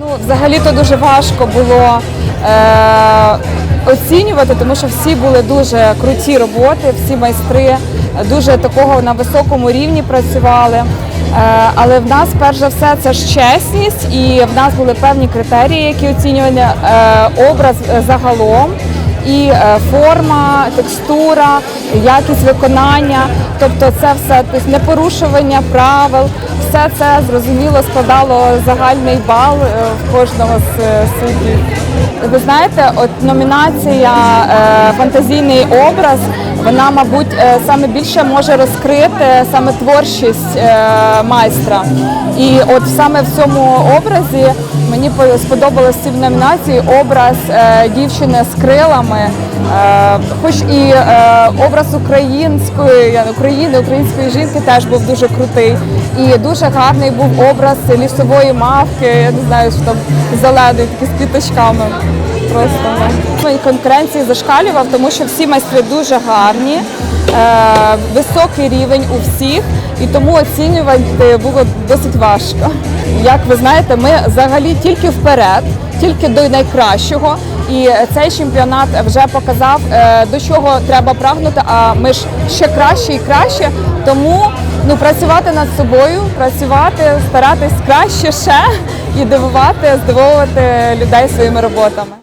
Ну, взагалі то дуже важко було е, оцінювати, тому що всі були дуже круті роботи, всі майстри дуже такого на високому рівні працювали. Е, але в нас перш за все це ж чесність, і в нас були певні критерії, які оцінювали е, образ е, загалом. І е, форма, текстура, якість виконання, тобто це все тобто непорушування правил, все це зрозуміло складало загальний бал е, в кожного з е, суддів. Ви знаєте, от номінація фантазійний образ, вона, мабуть, е, саме більше може розкрити саме творчість е, майстра. І от саме в цьому образі мені по- сподобалось в номінації образ е, дівчини з крилами, хоч і образ української України, української жінки теж був дуже крутий. І дуже гарний був образ лісової мавки, я не знаю, що там зелений, такий з квіточками. Просто ну. І конкуренції зашкалював, тому що всі майстри дуже гарні, е, високий рівень у всіх, і тому оцінювати було досить важко. Як ви знаєте, ми взагалі тільки вперед, тільки до найкращого. І цей чемпіонат вже показав, е, до чого треба прагнути. А ми ж ще краще і краще. Тому ну працювати над собою, працювати, старатись краще ще і дивувати, здивовувати людей своїми роботами.